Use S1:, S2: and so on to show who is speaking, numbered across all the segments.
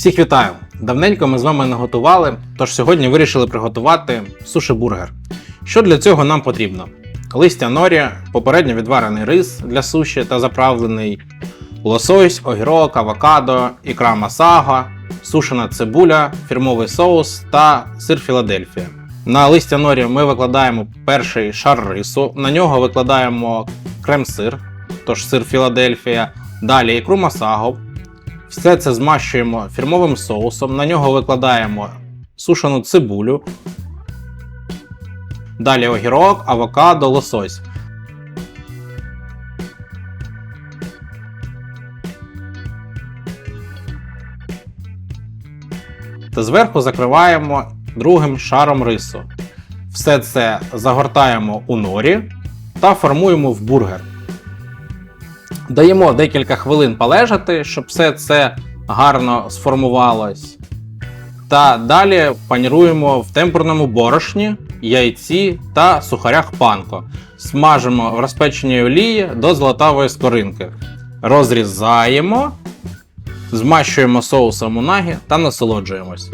S1: Всіх вітаю! Давненько ми з вами не готували, тож сьогодні вирішили приготувати суші-бургер. Що для цього нам потрібно? Листя норі, попередньо відварений рис для суші та заправлений, лосось, огірок, авокадо, ікра масаго, сушена цибуля, фірмовий соус та сир Філадельфія. На листя норі ми викладаємо перший шар рису, на нього викладаємо крем-сир, тож сир Філадельфія, далі ікру масаго, все це змащуємо фірмовим соусом, на нього викладаємо сушену цибулю. Далі огірок, авокадо, лосось. Та зверху закриваємо другим шаром рису. Все це загортаємо у норі та формуємо в бургер. Даємо декілька хвилин полежати, щоб все це гарно сформувалось. Та далі паніруємо в темперному борошні, яйці та сухарях панко. Смажимо в розпеченій олії до золотавої скоринки. Розрізаємо, змащуємо соусом унагі та насолоджуємось.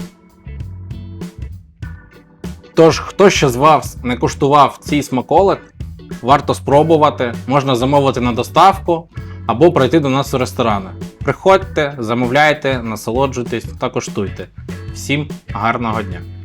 S1: Тож, хто ще з вас не куштував цей смаколик, варто спробувати, можна замовити на доставку або прийти до нас у ресторани. Приходьте, замовляйте, насолоджуйтесь та коштуйте. Всім гарного дня!